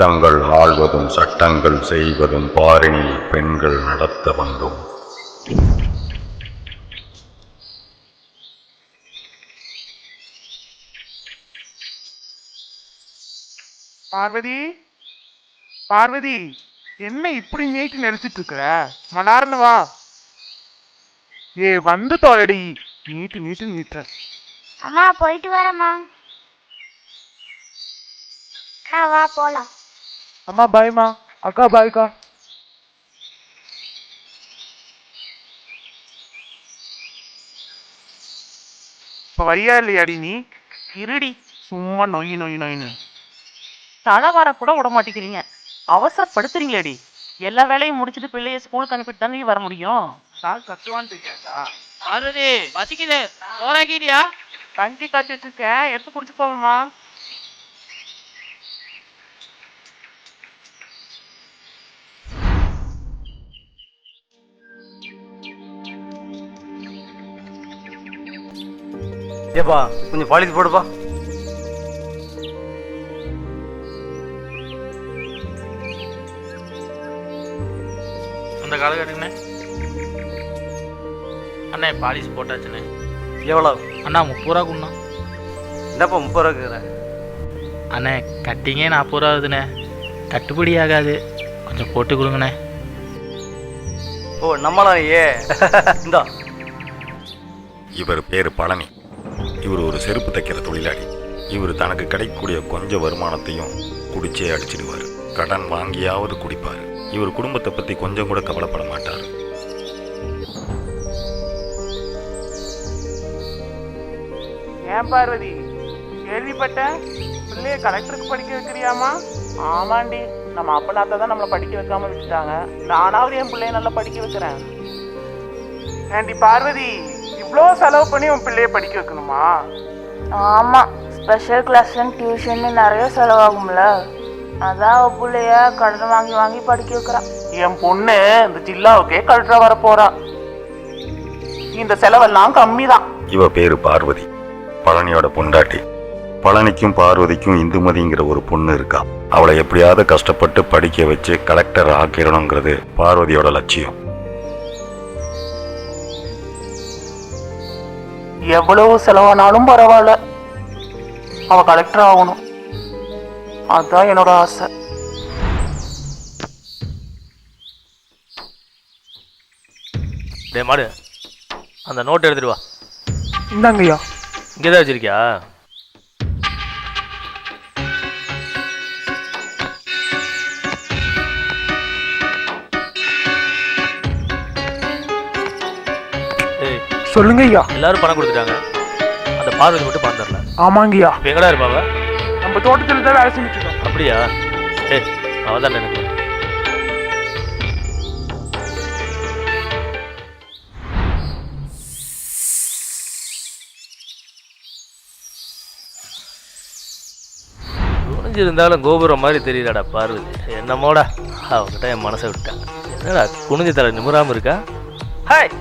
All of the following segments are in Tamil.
சட்டங்கள் ஆள்வதும் சட்டங்கள் செய்வதும் பாரினி பெண்கள் நடத்த வந்தோம். பார்வதி பார்வதி என்ன இப்படி நீட்டு நெரிச்சிட்டு இருக்கிற மலார்னு வா. ஏ வந்து தோழடி. நீட்டு நீட்டு நீட்டுற. அம்மா போயிட்டு வரேம்மா. வா போலாம். அம்மா பாய்மா அக்கா பாய்க்கா இப்ப வரியா இல்லையாடி நீ? இருடி. சும்மா நொய் நொய் நொய்னு. தலை வர கூட விட மாட்டேங்கிறீங்க. அவசரப்படுத்துறீங்களேடி. எல்லா வேலையும் முடிச்சுட்டு பிள்ளைய ஸ்கூலுக்கு அனுப்பிட்டு தானே வர முடியும். கால் கத்துவான்னு தெரியாதா அருதி பசிக்குது சோறாக்கிட்டியா கஞ்சி காய்ச்சி வச்சிருக்கேன். எடுத்து குடிச்சு போவேம்மா ஏப்பா கொஞ்சம் பாலிசி போடுப்பா அந்த காலகட்டங்கண்ணே அண்ணே பாலிஷ் போட்டாச்சுண்ணே. எவ்வளோ அண்ணா முப்பது ரூபா கொடுண்ணா. என்னப்பா முப்பது ரூபா கேட்குறேன் அண்ணே கட்டிங்கே நாற்பது ரூபா ஆகுதுண்ணே. கட்டுப்படி ஆகாது. கொஞ்சம் போட்டு கொடுங்கண்ணே. ஓ நம்மளா ஏ. இந்தா. இவர் பேர் பழனி. இவர் ஒரு செருப்பு தைக்கிற தொழிலாளி. இவர் தனக்கு கிடைக்கக்கூடிய கொஞ்ச வருமானத்தையும் குடிச்சே அடிச்சிடுவார். கடன் வாங்கியாவது குடிப்பார். இவர் குடும்பத்தை பத்தி கொஞ்சம் கூட கவலைப்பட மாட்டார். ஏன் பார்வதி? கேள்விப்பட்டேன் பிள்ளைய கலெக்டருக்கு படிக்க வைக்கிறியாமா? ஆமாண்டி நம்ம அப்பனாத்த தான் நம்மளை படிக்க வைக்காம விட்டுட்டாங்க. நானாவது என் பிள்ளைய நல்லா படிக்க வைக்கிறேன். ஏண்டி பார்வதி இவ்வளோ செலவு பண்ணி உன் பிள்ளைய படிக்க வைக்கணுமா? ஆமா ஸ்பெஷல் கிளாஸ்ன்னு டியூஷன் நிறைய செலவாகும்ல. அதான் அவ பிள்ளைய கடன் வாங்கி வாங்கி படிக்க வைக்கிறான். என் பொண்ணு இந்த ஜில்லாவுக்கே கல்ட்ரா வர போறா. இந்த செலவெல்லாம் கம்மி தான் இவ பேரு பார்வதி. பழனியோட பொண்டாட்டி. பழனிக்கும் பார்வதிக்கும் இந்துமதிங்கிற ஒரு பொண்ணு இருக்கா. அவளை எப்படியாவது கஷ்டப்பட்டு படிக்க வச்சு கலெக்டர் ஆக்கிடணுங்கிறது பார்வதியோட லட்சியம். எவ்வளவு செலவானாலும் பரவாயில்ல. அவ கலெக்டர் ஆகணும். அதான் என்னோட ஆசை. டே மாடு அந்த நோட் எடுத்துட்டு வா. இந்தாங்கய்யா. இங்கே தான் வச்சிருக்கியா? சொல்லுங்க ஐயா எல்லாரும் பணம் கொடுத்துட்டாங்க. அந்த பார்வதி மட்டும் பணம் தரல. ஆமாங்கய்யா. இப்போ எங்கடா இருப்பாவ நம்ம தோட்டத்துல தான் வேலை செஞ்சுட்டு இருக்கோம். அப்படியா? ஏய் அவள் தான் எனக்கு குனிஞ்சிருந்தாலும் கோபுரம் மாதிரி தெரியுதாடா பார்வதி? என்னமோடா? அவகிட்ட என் மனசை விட்டேன். என்னடா குனிஞ்சு தலை நிமிராம இருக்கா? ஹாய்!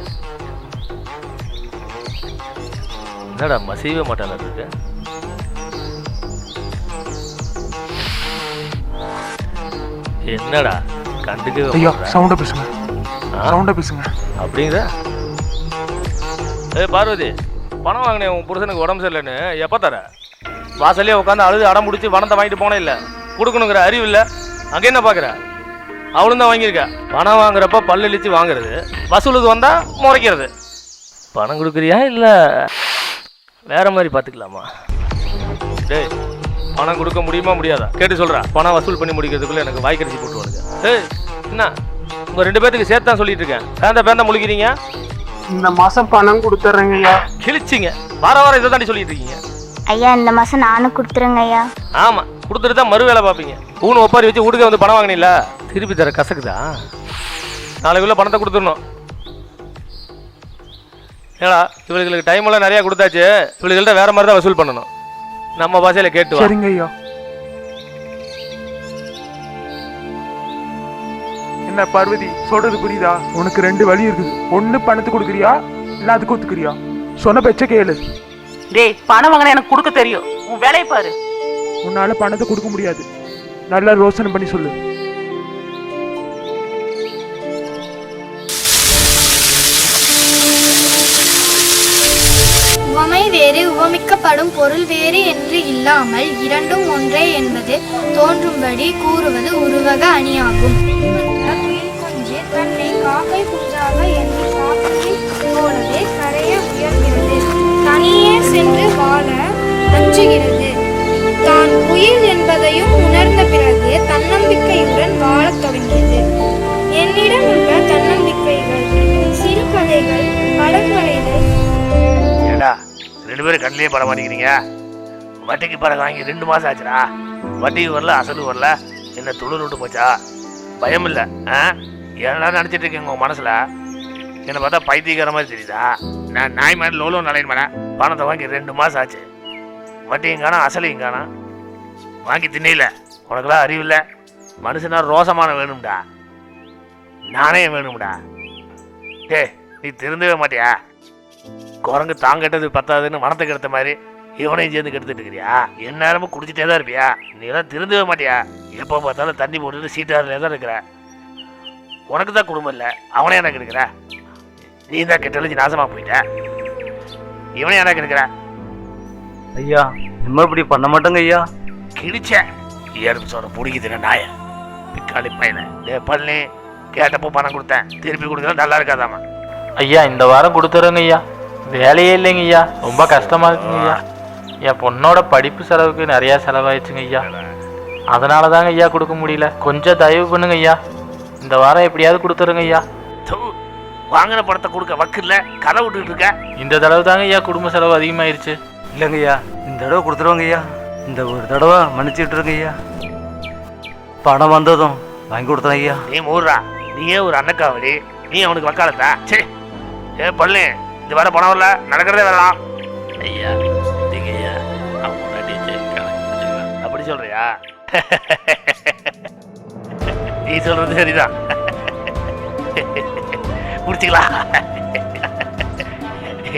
என்னடா மசீவே மாட்டாளா இருக்கு என்னடா கண்டுக்கவே ஐயா? சவுண்டா பேசுங்க? சவுண்டா பேசுங்க. அப்படிங்கிற ஏய் பார்வதி பணம் வாங்கினேன் உன் புருஷனுக்கு உடம்பு சரியில்லைன்னு. எப்போ தர? வாசல்லே உட்காந்து அழுது அடம் முடிச்சு பணத்தை வாங்கிட்டு போனே இல்லை. கொடுக்கணுங்கிற அறிவு இல்லை. அங்கே என்ன பார்க்குற அவளும் தான் வாங்கியிருக்கா. பணம் வாங்குறப்ப பல்லு இழிச்சு வாங்குறது. வசூலுக்கு வந்தால் முறைக்கிறது. பணம் கொடுக்குறியா இல்லை? வேற மாதிரி பார்த்துக்கலாமா? டேய் பணம் கொடுக்க முடியுமா முடியாதா? கேட்டு சொல்கிறா பணம் வசூல் பண்ணி முடிக்கிறதுக்குள்ளே எனக்கு வாய்க்கரிசி போட்டுருவானுங்க. ஏய் என்ன? உங்கள் ரெண்டு பேர்த்துக்கு சேர்த்து தான் சொல்லிட்டு இருக்கேன். பேந்த பேந்த முழிக்கிறீங்க இந்த மாசம் பணம் கொடுத்துட்றேங்க ஐயா. கிழிச்சிங்க. வார வாரம் இதை தாண்டி சொல்லிட்டு இருக்கீங்க. ஐயா இந்த மாசம் நானும் கொடுத்துருங்க ஐயா. ஆமா கொடுத்துட்டு தான் மறு வேலை பார்ப்பீங்க. ஊனு ஒப்பாரி வச்சு வீட்டுக்கு வந்து பணம் வாங்கினீங்களா திருப்பி தர கசக்குதா? நாளைக்குள்ள பணத்தை கொடுத்துடணும். ஏடா இவளுகளுக்கு டைம் எல்லாம் நிறைய கொடுத்தாச்சு. இவளுகள்ட்ட வேற மாதிரி தான் வசூல் பண்ணணும். நம்ம பாஷையில கேட்டு சரிங்க ஐயா. என்ன பார்வதி சொல்றது புரியுதா? உனக்கு ரெண்டு வழி இருக்குது. ஒண்ணு பணத்தை கொடுக்குறியா? இல்ல அதுக்கு ஒத்துக்கிறியா? சொன்ன பெச்ச கேளு. டேய் பணம் வாங்கினா எனக்கு கொடுக்க தெரியும். உன் வேலையை பாரு. உன்னால பணத்தை கொடுக்க முடியாது. நல்லா ரோசனை பண்ணி சொல்லு. வேறு பொருள் வேறு என்று இல்லாமல் இரண்டும் ஒன்றே என்பது தோன்றும்படி கூறுவது உருவக அணியாகும். தன்னை காக்கை குஞ்சாக என்று காக்கையை போலவே கரைய உயர்கிறது. தனியே சென்று வாழ அஞ்சுகிறது தான் உயிர் என்பதையும் உணர்ந்த பிறகு தன்னம்பிக்கையுடன் வாழத் தொடங்கியது. என்னிடம் உள்ள தன்னம்பிக்கைகள் சிறுகதைகள் படங்களைகள் ஏடா ரெண்டு பேரும் கண்ணிலே பட மாட்டேங்கிறீங்க? வட்டிக்கு படம் வாங்கி ரெண்டு மாதம் ஆச்சுடா. வட்டிக்கு வரல அசலும் வரல. என்ன துளிர் விட்டு போச்சா? பயம் இல்லை ஆ? என்னடா நினச்சிட்டு இருக்கீங்க உங்கள் மனசில்? என்னை பார்த்தா பைத்தியக்கார மாதிரி தெரியுதா? நான் நாய் மாதிரி லோலோ நலையின் மேலே பணத்தை வாங்கி ரெண்டு மாதம் ஆச்சு. வட்டியும் காணும் அசலையும் காணும். வாங்கி தின்னையில உனக்கெல்லாம் இல்லை. மனுஷனா ரோசமான வேணும்டா. நாணயம் வேணும்டா. டேய் நீ திருந்தவே மாட்டியா? குரங்கு தான் கெட்டது பத்தாதுன்னு மனத்தை கெடுத்த மாதிரி இவனையும் சேர்ந்து கெடுத்துட்டு இருக்கிறியா? எந்நேரமும் குடிச்சிட்டே தான் இருப்பியா? நீ எல்லாம் திருந்தவே மாட்டியா? எப்போ பார்த்தாலும் தண்ணி போட்டுட்டு சீட்டாரில் தான் இருக்கிற. உனக்கு தான் குடும்பம் இல்லை அவனே எனக்கு இருக்கிற நீ தான் கெட்டழிஞ்சு நாசமா போயிட்ட. இவனே எனக்கு இருக்கிற ஐயா இனிமே இப்படி பண்ண மாட்டோங்க ஐயா. கிழிச்ச. எறும்பு சோற பிடிக்குதுன்னு நாய. பிக்காளி பையனை. டே பள்ளி கேட்டப்போ பணம் கொடுத்தேன். திருப்பி கொடுக்கறது நல்லா இருக்காதாமா. ஐயா இந்த வாரம் கொடுத்துருங்க ஐயா. வேலையே இல்லைங்க ஐயா. ரொம்ப கஷ்டமா இருக்குங்க ஐயா. என் பொண்ணோட படிப்பு செலவுக்கு நிறைய செலவாயிடுச்சுங்க ஐயா. அதனால தாங்க ஐயா கொடுக்க முடியல. கொஞ்சம் தயவு பண்ணுங்க ஐயா. இந்த வாரம் எப்படியாவது கொடுத்துருங்க ஐயா. வாங்கின பணத்தை கொடுக்க வக்கு இல்ல. கதை விட்டுட்டு இருக்க. இந்த தடவை தாங்க ஐயா குடும்ப செலவு அதிகமாயிருச்சு. இல்லைங்க ஐயா. இந்த தடவை கொடுத்துருவாங்க ஐயா. இந்த ஒரு தடவை மன்னிச்சுட்டு இருங்க ஐயா. பணம் வந்ததும் வாங்கி கொடுத்தேன் ஐயா. நீ மூடுறா நீயே ஒரு அன்னக்காவடி. நீ அவனுக்கு வக்காலத்தா? சே ஏ பள்ளி இது வர பணம் வரல நடக்கிறதே வரலாம் ஐயா அப்படி சொல்றியா? நீ சொல்றது சரிதான். முடிச்சுக்கலாம்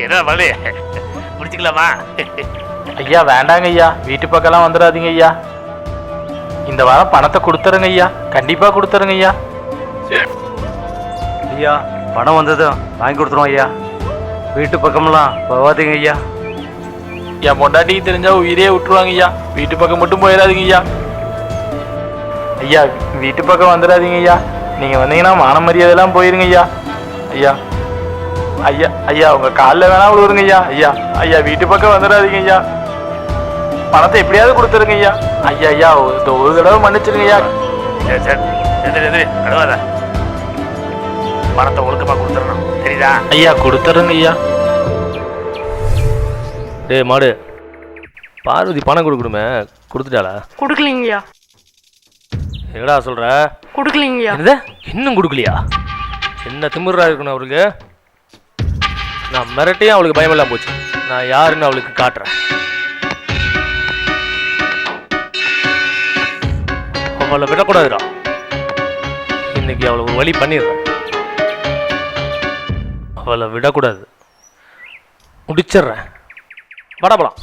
என்ன பள்ளி முடிச்சுக்கலாமா? ஐயா வேண்டாங்க ஐயா. வீட்டு பக்கம்லாம் வந்துடாதீங்க ஐயா. இந்த வாரம் பணத்தை கொடுத்துருங்க ஐயா. கண்டிப்பா கொடுத்துருங்க ஐயா. ஐயா பணம் வந்ததும் வாங்கி கொடுத்துருவோம் ஐயா. வீட்டு பக்கமெல்லாம் போகாதீங்க ஐயா. என் பொண்டாட்டிக்கு தெரிஞ்சா உயிரே விட்டுருவாங்க ஐயா. வீட்டு பக்கம் மட்டும் போயிடாதீங்க ஐயா. ஐயா வீட்டு பக்கம் வந்துடாதீங்க ஐயா. நீங்க வந்தீங்கன்னா மான மரியாதைலாம் போயிருங்க ஐயா. ஐயா ஐயா ஐயா உங்க காலில் வேணா விழுவுருங்க ஐயா. ஐயா ஐயா வீட்டு பக்கம் வந்துடாதீங்க ஐயா. பணத்தை எப்படியாவது கொடுத்துருங்க ஐயா. ஐயா ஐயா ஒரு- இந்த ஒரு தடவை மன்னிச்சிருங்க ஐயா. பணத்தை ஒழுக்கமா கொடுத்துடணும். தெரியுதா ஐயா கொடுத்துருங்க ஐயா. டேய் மாடு. பார்வதி பணம் கொடுக்கணுமே. கொடுத்துட்டாளா? கொடுக்கலீங்கய்யா. என்னடா சொல்ற? கொடுக்கலீங்கய்யா. என்னது? இன்னும் கொடுக்கலையா? என்ன திமிரா இருக்கணும் அவருக்கு? நான் மிரட்டியும் அவளுக்கு பயமெல்லாம் போச்சு. நான் யாருன்னு அவளுக்கு காட்டுறேன். அவளை விடக்கூடாதுடா. இன்னைக்கு அவளை ஒரு வழி பண்ணிடுறேன். அவளை விடக்கூடாது. முடிச்சிடுறேன். வடபலம்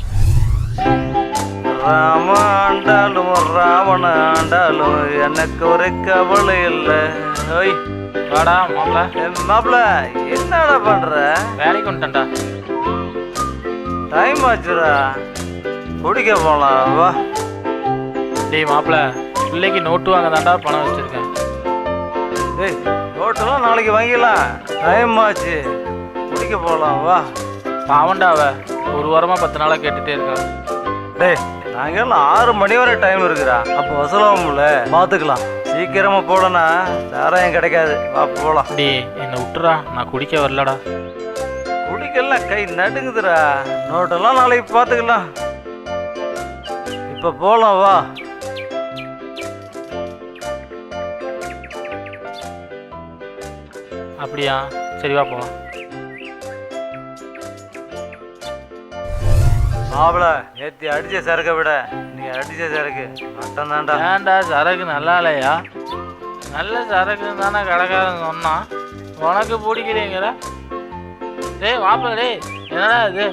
ராம ஆண்டாலும் ராவண ஆண்டாலும் எனக்கு ஒரு கவலை இல்லை. ஓய் வாடா மாப்பிள. மாப்பிள என்னடா பண்ற? வேலைக்கு வந்துட்டேன்டா. டைம் ஆச்சுடா. குடிக்க போலாம் வா. டேய் மாப்பிள பிள்ளைக்கு நோட்டு வாங்க தாண்டா பணம் வச்சிருக்கேன். நோட்டெல்லாம் நாளைக்கு வாங்கிடலாம். டைம் ஆச்சு. குடிக்க போலாம் வா. பாவண்டா அவ ஒரு வாரமா பத்து நாளா கேட்டுட்டே இருக்கா. டேய் நாங்கெல்லாம் ஆறு மணி வரை டைம் இருக்குடா. அப்போ வசலாகும்ல. பார்த்துக்கலாம் சீக்கிரமா போடனா சாராயம் கிடைக்காது. வா போலாம். டேய் என்னை விட்டுறா. நான் குடிக்க வரலடா. குடிக்கலாம் கை நடுங்குதுடா. நோட்டெல்லாம் நாளைக்கு பார்த்துக்கலாம் இப்போ போலாம் வா. அப்படியா? சரி வா போலாம். மாப்பிள நேத்தி அடிச்ச சரக்கை விட நீ அடிச்ச சரக்கு மட்டம் தான்டா. ஏன்டா சரக்கு நல்லா இல்லையா? நல்ல சரக்கு தானே கடைக்காரன் சொன்னான். உனக்கு பிடிக்கிறீங்கிற டேய் மாப்பிள்ள டேய் என்னடா இது?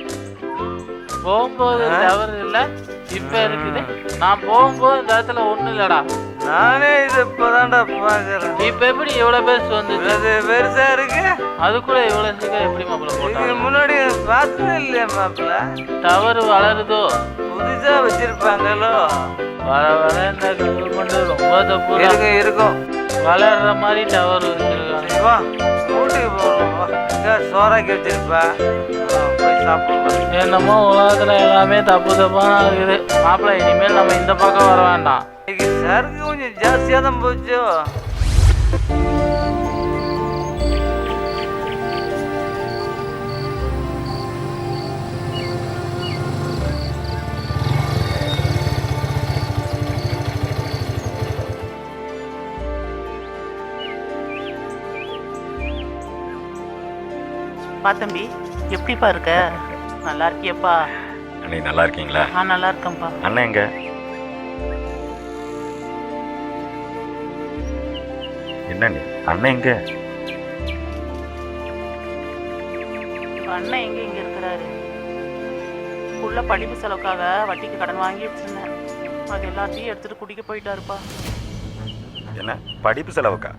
போகும்போது தவறு இல்லை இப்போ இருக்குது. நான் போகும்போது இந்த இடத்துல ஒன்றும் இல்லைடா. நானே இது இப்பதான்டா பாக்குறேன் இப்ப எப்படி இவ்வளவு பேர் வந்துச்சு அது பெருசா இருக்கு. அது கூட இவ்வளவு சீக்கிரம் எப்படி மாப்பிள்ள போட்டாங்க? முன்னாடி பார்த்ததே இல்லையா மாப்பிள்ள? டவர் வளருதோ? புதுசா வச்சிருப்பாங்களோ? வர வர இந்த கவர்மெண்ட் ரொம்ப தப்பு இருக்கும் இருக்கும். வளர்ற மாதிரி டவர் வச்சிருக்காங்க. சரி, வா வீட்டுக்கு எங்க சோறாக்கி வச்சிருப்பா. போய் சாப்பிடலாம் என்னமோ உலகத்துல எல்லாமே தப்பு தப்பா இருக்குது. மாப்பிள்ள இனிமேல் நம்ம இந்த பக்கம் வர வேண்டாம். இன்னைக்கு சரக்கு கொஞ்சம் ஜாஸ்தியா தான் போச்சோ. பா தம்பி எப்படிப்பா இருக்க? நல்லா இருக்கியப்பா. அண்ணே நல்லா இருக்கீங்களா? நான் நல்லா இருக்கேன்ப்பா. அண்ணன் எங்க? என்ன நீ அண்ணன் எங்க? அண்ணன் எங்க இங்க இருக்கிறாரு? உள்ள படிப்பு செலவுக்காக வட்டிக்கு கடன் வாங்கி வச்சிருந்தேன் அது எல்லாத்தையும் எடுத்துட்டு குடிக்க போயிட்டாருப்பா. என்ன படிப்பு செலவுக்கா?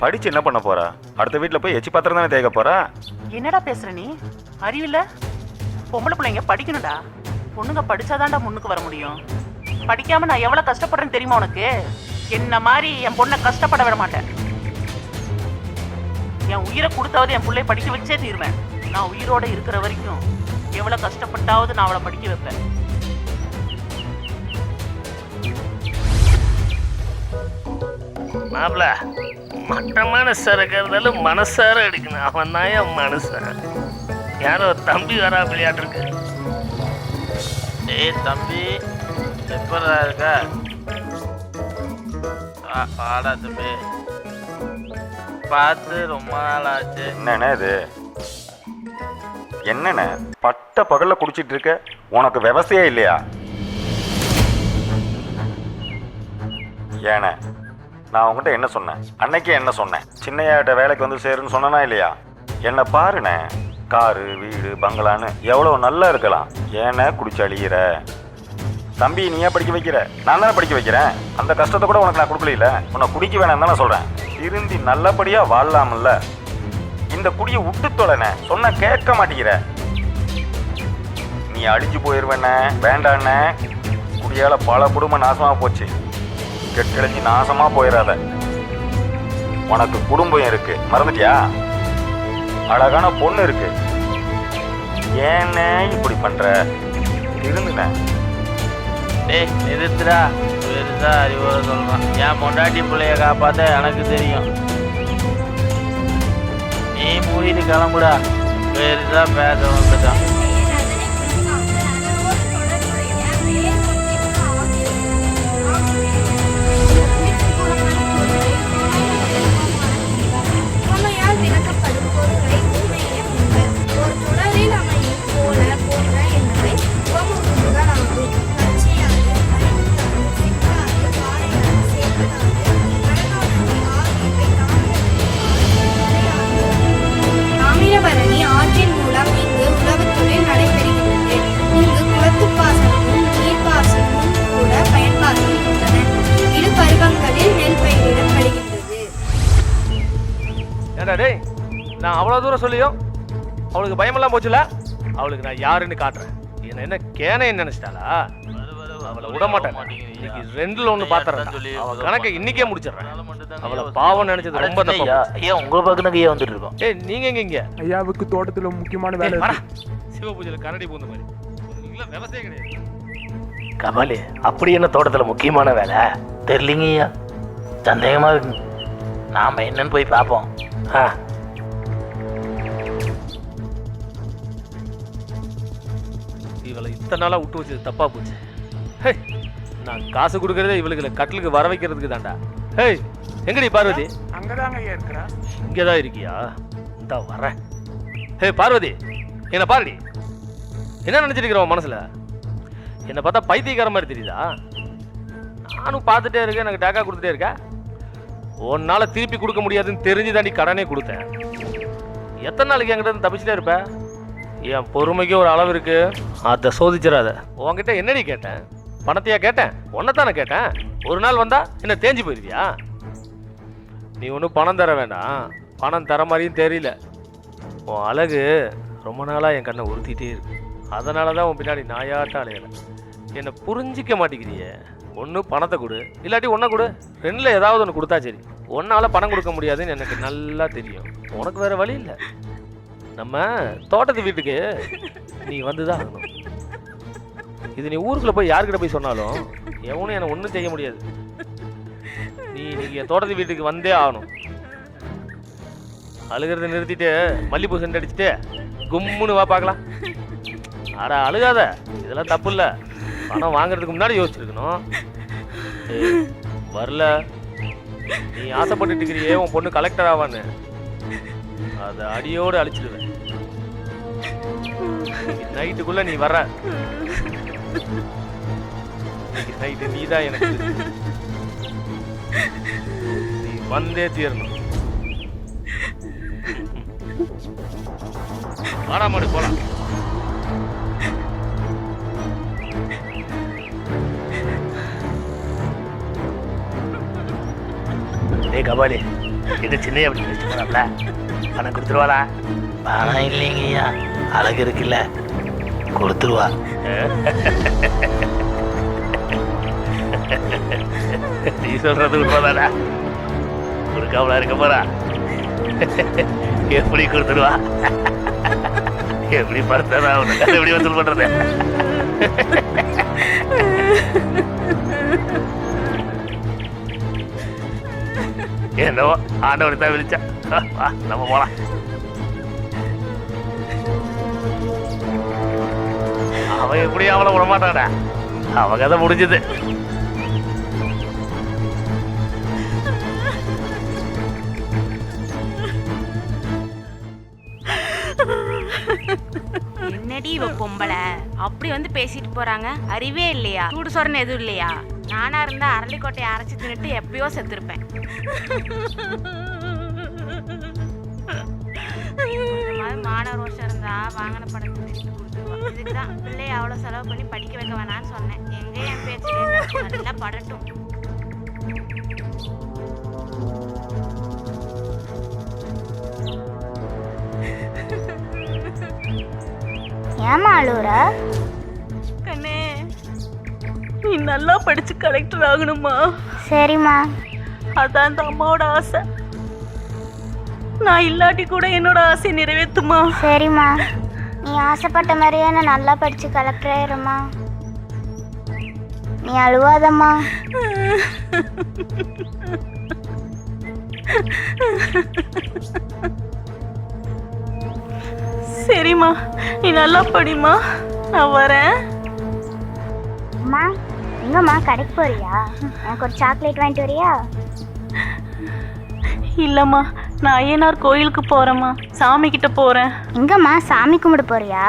படிச்சு என்ன பண்ண போறா? அடுத்த வீட்டில் போய் எச்சி பாத்திரம் தானே தேய்க்க போறா? என்னடா பேசுற நீ? அறிவில்ல? பொம்பளை பிள்ளைங்க படிக்கணும்டா. பொண்ணுங்க படிச்சாதான்டா முன்னுக்கு வர முடியும். படிக்காம நான் எவ்வளவு கஷ்டப்படுறேன்னு தெரியுமா உனக்கு? என்ன மாதிரி என் பொண்ணை கஷ்டப்பட விட மாட்டேன். என் உயிரை கொடுத்தாவது என் பிள்ளைய படிக்க வச்சே தீருவேன். நான் உயிரோட இருக்கிற வரைக்கும் எவ்வளவு கஷ்டப்பட்டாவது நான் அவளை படிக்க வைப்பேன். மாப்பிள மட்டமான சரக்கு இருந்தாலும் மனசார அடிக்கணும். அவன் தான் என் மனுஷன் யாரோ தம்பி வரா விளையாட்டுருக்கு. ஏய் தம்பி எப்படா இருக்க? ஆ, தம்பி. பார்த்து ரொம்ப நாள் ஆச்சு என்னண்ணே இது? என்னண்ணே? பட்ட பகல்ல குடிச்சிட்டு இருக்க? உனக்கு விவசாயம் இல்லையா? ஏண்ணே நான் உங்ககிட்ட என்ன சொன்னேன்? அன்னைக்கே என்ன சொன்னேன்? சின்னையாட்ட வேலைக்கு வந்து சேருன்னு சொன்னனா இல்லையா? என்னை பாருண்ணே காரு வீடு பங்களான்னு எவ்வளோ நல்லா இருக்கலாம். ஏன்னா குடிச்சு அழியிற? தம்பி நீ ஏன் படிக்க வைக்கிற? நான் தானே படிக்க வைக்கிறேன். அந்த கஷ்டத்தை கூட உனக்கு நான் கொடுக்கல உன்னை குடிக்க வேணாம் தானே சொல்கிறேன் திருந்தி நல்லபடியாக வாழலாம்ல. இந்த குடியை விட்டு தொலைனே. சொன்ன கேட்க மாட்டேங்கிற. நீ அழிஞ்சு போயிடுவேண்ணே வேண்டாண்ணே. குடியால் பல குடும்பம் நாசமாக போச்சு. கெட்டழிஞ்சு நாசமா போயிடாத உனக்கு குடும்பம் இருக்கு. மறந்துட்டியா? அழகான பொண்ணு இருக்கு. ஏன்னே இப்படி பண்ற? இருந்துண்ணே டேய் நிறுத்துடா. பெருசா அறிவுரை சொல்றான். என் பொண்டாட்டி பிள்ளைய காப்பாத்த எனக்கு தெரியும். நீ மூடிட்டு கிளம்புடா. பெருசா பேச வந்துட்டான். பயமெல்லாம் போச்சுல? அவளுக்கு நான் யாருன்னு காட்டுறேன். என்ன என்ன கேனைன்னு நினைச்சிட்டாளா? அவளை விட மாட்டேன். இன்னைக்கு ரெண்டுல ஒன்று பாத்துறேன் அவ கணக்கை இன்னைக்கே முடிச்சிடுறேன். அவளை பாவம் நினைச்சது ரொம்ப தப்பு ஐயா உங்க பக்கம் ஐயா வந்துட்டு இருக்கோம்? ஏய் நீங்க எங்க இங்க? ஐயாவுக்கு தோட்டத்துல முக்கியமான வேலை. சிவ பூஜையில கரடி பூந்த மாதிரி. விவசாயம் கிடையாது. கபாலி அப்படி என்ன தோட்டத்துல முக்கியமான வேலை? தெரியலங்கய்யா சந்தேகமா இருக்கு. நாம என்னன்னு போய் பார்ப்போம். ஆ. இத்தனை நாளா விட்டு வச்சது தப்பா போச்சு. ஹே, நான் காசு கொடுக்கறதே இவளுக்கு கட்டிலுக்கு வர வைக்கிறதுக்கு தான்டா. ஹேய் எங்கடி பார்வதி? அங்கதாங்க ஐயா இருக்கிறா இங்கே தான் இருக்கியா? இந்த வரேன். ஹே பார்வதி என்ன பாருடி. என்ன நினைச்சிருக்கிற உன் மனசுல? என்னை பார்த்தா பைத்தியக்கார மாதிரி தெரியுதா? நானும் பார்த்துட்டே இருக்கேன் எனக்கு டேக்கா கொடுத்துட்டே இருக்கேன் உன்னால திருப்பி கொடுக்க முடியாதுன்னு தெரிஞ்சு தாண்டி கடனே கொடுத்தேன். எத்தனை நாளைக்கு என்கிட்ட தப்பிச்சுட்டே இருப்ப? என் பொறுமைக்கு ஒரு அளவு இருக்கு. அதை சோதிச்சிடாத. உன்கிட்ட என்னடி கேட்டேன்? பணத்தையா கேட்டேன்? தானே கேட்டேன்? ஒரு நாள் வந்தா என்ன தேஞ்சு போயிருவியா? நீ ஒன்றும் பணம் தர வேண்டாம். பணம் தர மாதிரியும் தெரியல. உன் அழகு ரொம்ப நாளாக என் கண்ணை உறுத்திட்டே இருக்கு. அதனால தான் உன் பின்னாடி நாயாட்டம் அலையலை? என்னை புரிஞ்சிக்க மாட்டேங்கிறியே. ஒன்று பணத்தை கொடு. இல்லாட்டி ஒன்றை கொடு. ரெண்டில் ஏதாவது ஒன்று கொடுத்தா சரி. ஒன்றால் பணம் கொடுக்க முடியாதுன்னு எனக்கு நல்லா தெரியும். உனக்கு வேற வழி இல்லை. நம்ம தோட்டத்து வீட்டுக்கு நீ வந்துதான் ஆகணும். இது நீ ஊருக்குள்ள போய் யாருக்கிட்ட போய் சொன்னாலும் எவனும் எனக்கு ஒன்றும் செய்ய முடியாது. நீ இன்னைக்கு என் தோட்டத்து வீட்டுக்கு வந்தே ஆகணும். அழுகிறத நிறுத்திட்டு மல்லிப்பூ சென்று அடிச்சுட்டு கும்முன்னு வா பார்க்கலாம். அட அழுகாத. இதெல்லாம் தப்பு இல்லை பணம் வாங்குறதுக்கு முன்னாடி யோசிச்சிருக்கணும். வரல. நீ ஆசைப்பட்டு இருக்கிறியே உன் பொண்ணு கலெக்டர் ஆவான்னு. அதை அடியோடு அழிச்சிடுவேன். நைட்டுக்குள்ள நீ வர்ற. நைட்டு நீ தான் எனக்கு. நீ வந்தே தீரணும். வாடாமடு போலாம். இதே கபாலி. இது சின்ன அப்படி போறாப்ல பணம் கொடுத்துருவாளா? பணம் இல்லைங்கய்யா. அழகு இருக்குல்ல. கொடுத்துருவா. நீ சொல்றது உண்மைதானா? கொடுக்காமலா இருக்க போறா? எப்படி கொடுத்துருவா? எப்படி படுத்தா உனக்கு எப்படி வசூல் பண்றது? என்னவோ ஆண்டவர் தான் விழிச்சா. நம்ம போலாம். அவன் எப்படி அவளை விடமாட்டாடா அவ கதை முடிஞ்சது. என்னடி இவ பொம்பளை? அப்படி வந்து பேசிட்டு போறாங்க. அறிவே இல்லையா? சூடு சொரணை எதுவும் இல்லையா? நானா இருந்தா அரளிக்கோட்டையை அரைச்சு தின்னுட்டு எப்பயோ செத்துருப்பேன். இந்த மாதிரி மாணவர் வருஷம் இருந்தா வாங்கின படத்தை திருப்பி கொடுத்துருவோம் இதுக்கு தான் பிள்ளைய அவ்வளோ செலவு பண்ணி படிக்க வைக்க வேணாம்னு சொன்னேன். எங்கே என் பேச்சு நல்லா படட்டும். ஏமா நீ நல்லா படிச்சு கலெக்டர் ஆகணுமா? சரிம்மா. அதான் அந்த அம்மாவோட ஆசை. நான் இல்லாட்டி கூட என்னோட ஆசை நிறைவேற்றுமா? சரிம்மா. நீ ஆசைப்பட்ட மாதிரியே நான் நல்லா படிச்சு கலெக்டர் ஆயிரும்மா. நீ அழுவாதம்மா. சரிம்மா. நீ நல்லா படிமா நான் வரேன். அம்மா. எங்கம்மா கடைக்கு போறியா? எனக்கு ஒரு சாக்லேட் வாங்கிட்டு வரியா? இல்லைம்மா நான் ஐயனார் கோயிலுக்கு போகிறேம்மா சாமி கிட்ட போகிறேன் எங்கம்மா சாமி கும்பிட போறியா?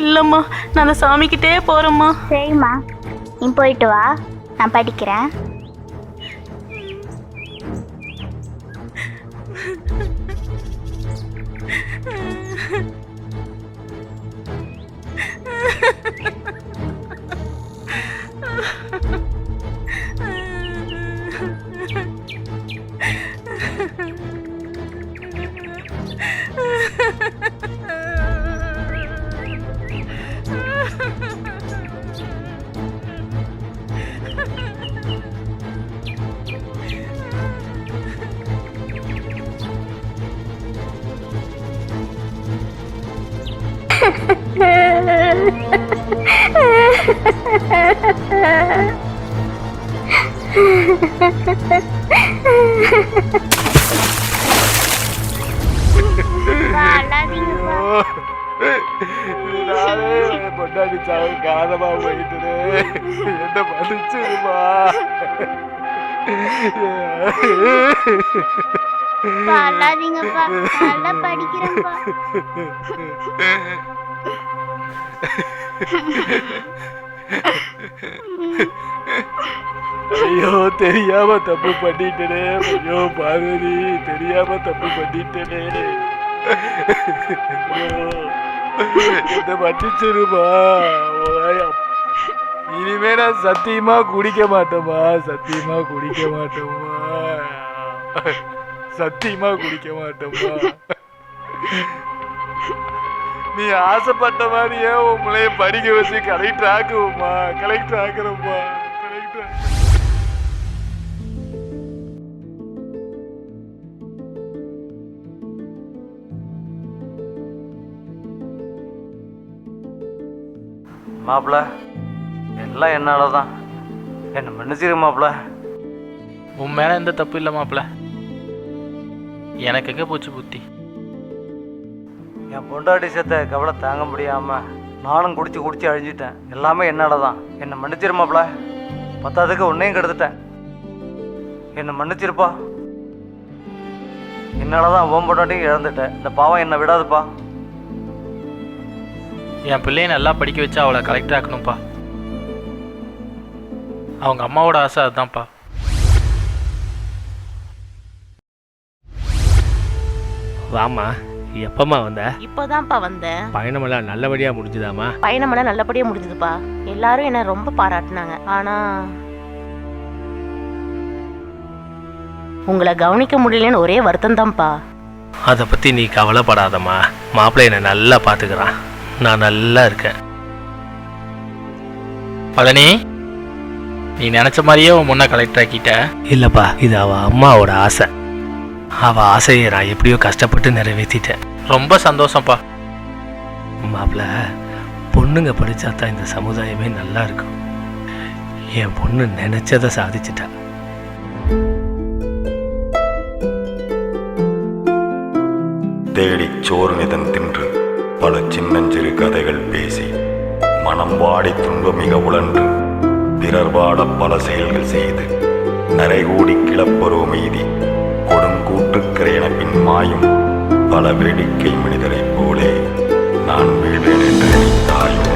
இல்லைம்மா நான் அந்த சாமிக்கிட்டே போகிறேம்மா சரிம்மா நீ போயிட்டு வா நான் படிக்கிறேன். அப்பா, அழாதீங்கப்பா பொண்டாடி சாவு காரணமா போயிட்டு என்ன மன்னிச்சிருமா அப்பா, அழாதீங்கப்பா நல்லா படிக்கிறேன்ப்பா. ஐயோ தெரியாம தப்பு பண்ணிட்டனே. ஐயோ பாரதி தெரியாம தப்பு பண்ணிட்டனே. ஐயோ, என்ன மன்னிச்சிருமா இனிமே நான் சத்தியமா குடிக்க மாட்டோமா சத்தியமா குடிக்க மாட்டோமா சத்தியமா குடிக்க மாட்டேம்மா. நீ ஆசைப்பட்ட மாதிரியே உன் படிக்க வச்சு கலெக்டர் ஆக்குவோம்மா. கலெக்டர் ஆக்குறோம்மா. கலெக்டர் மாப்பிள்ள எல்லாம் என்னால தான் என்னை மன்னிச்சிரு மாப்பிள்ள உன் மேல எந்த தப்பு இல்லை மாப்பிள்ள எனக்கு எங்க போச்சு புத்தி? என் பொண்டாட்டி சேர்த்த கவலை தாங்க முடியாம நானும் குடிச்சு குடிச்சு அழிஞ்சிட்டேன். எல்லாமே என்னால தான் என்னை மன்னிச்சிரு மாப்பிள்ள பத்தாவதுக்கு உன்னையும் கெடுத்துட்டேன். என்னை மன்னிச்சிருப்பா? என்னால தான் உன் பொண்டாட்டியும் இழந்துட்டேன். இந்த பாவம் என்னை விடாதுப்பா. என் பிள்ளைய நல்லா படிக்க வச்சு அவளை கலெக்டர் ஆக்கணும்ப்பா. அவங்க அம்மாவோட ஆசை அதுதான்ப்பா. வாமா எப்பம்மா வந்த? இப்போதான்ப்பா வந்தேன் பயணமெல்லாம் நல்லபடியா முடிஞ்சுதாம்மா? பயணமெல்லாம் நல்லபடியா முடிஞ்சதுப்பா. எல்லாரும் என்ன ரொம்ப பாராட்டினாங்க. ஆனா உங்களை கவனிக்க முடியலன்னு ஒரே வருத்தம் தான்ப்பா அதை பத்தி நீ கவலைப்படாதம்மா. மாப்பிள்ளை என்னை நல்லா பாத்துக்கிறான். நான் நல்லா இருக்கேன். பழனி நீ நினைச்ச மாதிரியே உன் முன்ன கலெக்டர் ஆக்கிட்ட. இல்லப்பா இது அவ அம்மாவோட ஆசை. அவ ஆசையை நான் எப்படியோ கஷ்டப்பட்டு நிறைவேற்றிட்டேன் ரொம்ப சந்தோஷம்ப்பா. மாப்பிள்ள பொண்ணுங்க படிச்சா தான் இந்த சமுதாயமே நல்லா இருக்கும். என் பொண்ணு நினைச்சதை சாதிச்சிட்டா. தேடிச் சோறு நிதன் தின்று பல சின்னஞ்சிறு கதைகள் பேசி மனம் வாடி துன்பமிக உழன்று பிறர் வாட பல செயல்கள் செய்து நரைகூடி கிளப்பரோ மீதி கொடுங்கூட்டுக்கிரையன பின் மாயும் பல வேடிக்கை மனிதரைப் போலே நான் வீழ்வேன் என்று நினைத்தாயும்